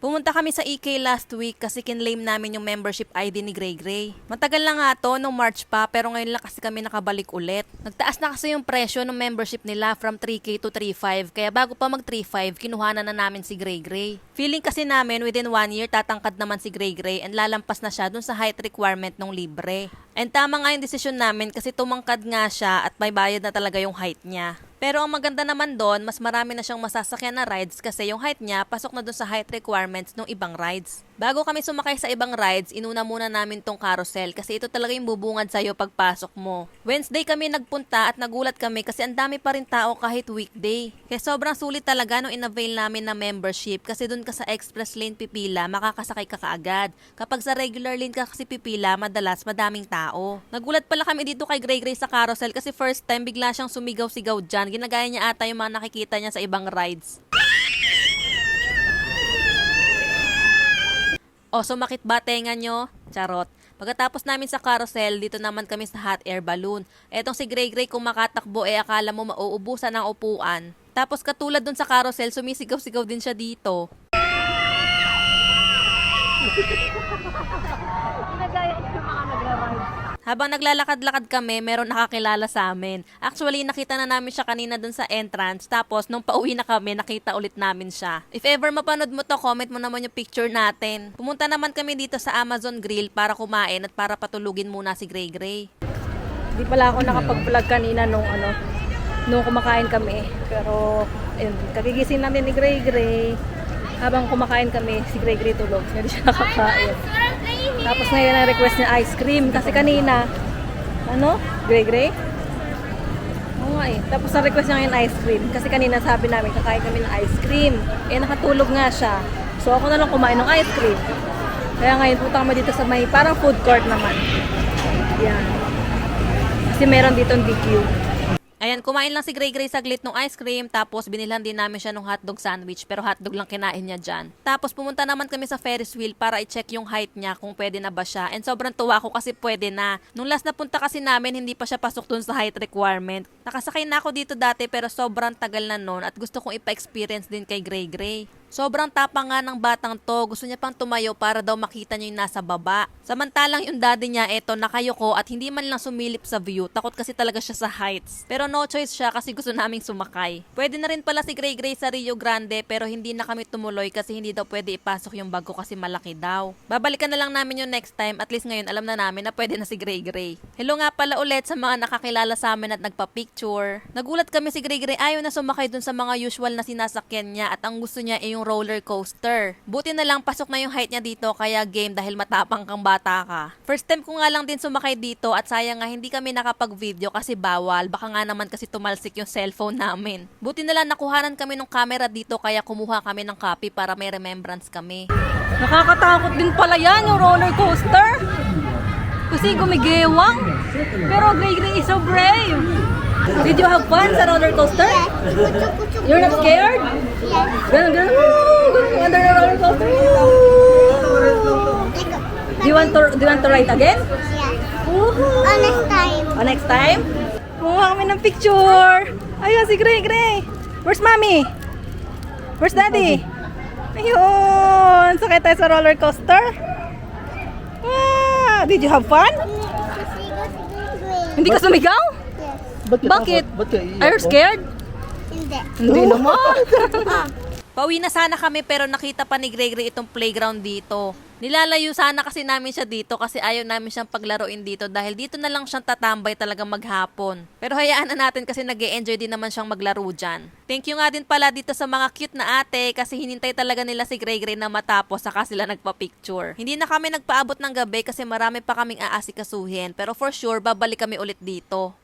Pumunta kami sa EK last week kasi kinlaim namin yung membership ID ni Gray Gray. Matagal na nga to, nung March pa, pero ngayon lang kasi kami nakabalik ulit. Nagtaas na kasi yung presyo ng membership nila from 3K to 3.5, kaya bago pa mag 3.5, kinuhanan na namin si Gray Gray. Feeling kasi namin within one year tatangkad naman si Gray Gray and lalampas na siya dun sa height requirement ng libre. And tama nga yung desisyon namin kasi tumangkad nga siya at may bayad na talaga yung height niya. Pero ang maganda naman doon, mas marami na siyang masasakyan na rides kasi yung height niya pasok na doon sa height requirements ng ibang rides. Bago kami sumakay sa ibang rides, inuna muna namin tong carousel kasi ito talaga yung bubungad sa'yo pagpasok mo. Wednesday kami nagpunta at nagulat kami kasi ang dami pa rin tao kahit weekday. Kaya sobrang sulit talaga nung in-avail namin na membership kasi doon ka sa express lane pipila, makakasakay ka kaagad. Kapag sa regular lane ka kasi pipila, madalas madaming tao. Nagulat pala kami dito kay Gray Gray sa carousel kasi first time bigla siyang sumigaw-sigaw dyan. Ginagaya niya ata yung mga nakikita niya sa ibang rides. O, sumakit ba tenga nyo? Charot. Pagkatapos namin sa carousel, dito naman kami sa hot air balloon. Etong si Gray Gray kung makatakbo, eh akala mo mauubusan ng upuan. Tapos katulad dun sa carousel, sumisigaw-sigaw din siya dito. Habang naglalakad-lakad kami, meron nakakilala sa amin. Actually, nakita na namin siya kanina dun sa entrance. Tapos, nung pauwi na kami, nakita ulit namin siya. If ever mapanood mo to, comment mo naman yung picture natin. Pumunta naman kami dito sa Amazon Grill para kumain at para patulugin muna si Gray Gray. Di pala ako nakapag-vlog kanina nung ano, nung kumakain kami. Pero, ayun, kagigising namin ni Gray Gray. Habang kumakain kami, si Gray tulog. Hindi siya nakakain. Tapos ngayon ang request niya ice cream. Kasi kanina, ano? Gray? Oo nga eh. Tapos ang request niya ngayon ice cream. Kasi kanina sabi namin, kakain kami ng ice cream. Eh, nakatulog nga siya. So ako na lang kumain ng ice cream. Kaya ngayon, punta kami dito sa may parang food court naman. Yan. Kasi meron dito DQ. Ayan, kumain lang si Gray Gray saglit ng ice cream, tapos binilhan din namin siya ng hotdog sandwich, pero hotdog lang kinain niya dyan. Tapos pumunta naman kami sa Ferris wheel para i-check yung height niya kung pwede na ba siya. And sobrang tuwa ko kasi pwede na. Nung last na punta kasi namin, hindi pa siya pasok dun sa height requirement. Nakasakay na ako dito dati pero sobrang tagal na nun at gusto kong ipa-experience din kay Gray Gray. Sobrang tapang nga ng batang to. Gusto niya pang tumayo para daw makita niya yung nasa baba. Samantalang yung daddy niya eto nakayoko at hindi man lang sumilip sa view. Takot kasi talaga siya sa heights. Pero no choice siya kasi gusto naming sumakay. Pwede na rin pala si Gray Gray sa Rio Grande pero hindi na kami tumuloy kasi hindi daw pwede ipasok yung bago kasi malaki daw. Babalikan na lang namin yung next time. At least ngayon alam na namin na pwede na si Gray Gray. Hello nga pala ulit sa mga nakakilala sa amin at nagpa-picture. Nagulat kami si Gray Gray ayaw na sumakay dun sa mga usual na sinasakyan niya at ang gusto niya ay yung roller coaster. Buti na lang pasok na yung height niya dito kaya game dahil matapang kang bata ka. First time ko nga lang din sumakay dito at sayang nga hindi kami nakapag-video kasi bawal. Baka nga naman kasi tumalsik yung cellphone namin. Buti na lang nakuhanan kami ng camera dito kaya kumuha kami ng copy para may remembrance kami. Nakakatakot din pala yan, yung roller coaster. Kasi gumigewang. Pero Gray Gray is so brave. Did you have fun sa roller coaster? You're not scared? Ganun, ganun. Woo! Ganun, Under the roller coaster. Woo! Do you want to do you want to ride again? Woohoo! Oh, next time. Oh, next time? Kumuha kami ng picture. Ayun, si Gray, Gray. Where's mommy? Where's daddy? Ayun, sakay tayo sa roller coaster. Ah, did you have fun? Hindi ka sumigaw? Yes. Bakit? Ka Are you scared? Hindi. Hindi naman. Pauwi na sana kami pero nakita pa ni Gregory itong playground dito. Nilalayo sana kasi namin siya dito kasi ayaw namin siyang paglaruin dito dahil dito na lang siyang tatambay talaga maghapon. Pero hayaan na natin kasi nag enjoy din naman siyang maglaro dyan. Thank you nga din pala dito sa mga cute na ate kasi hinintay talaga nila si Gregory na matapos saka sila nagpa-picture. Hindi na kami nagpaabot ng gabi kasi marami pa kaming aasikasuhin pero for sure babalik kami ulit dito.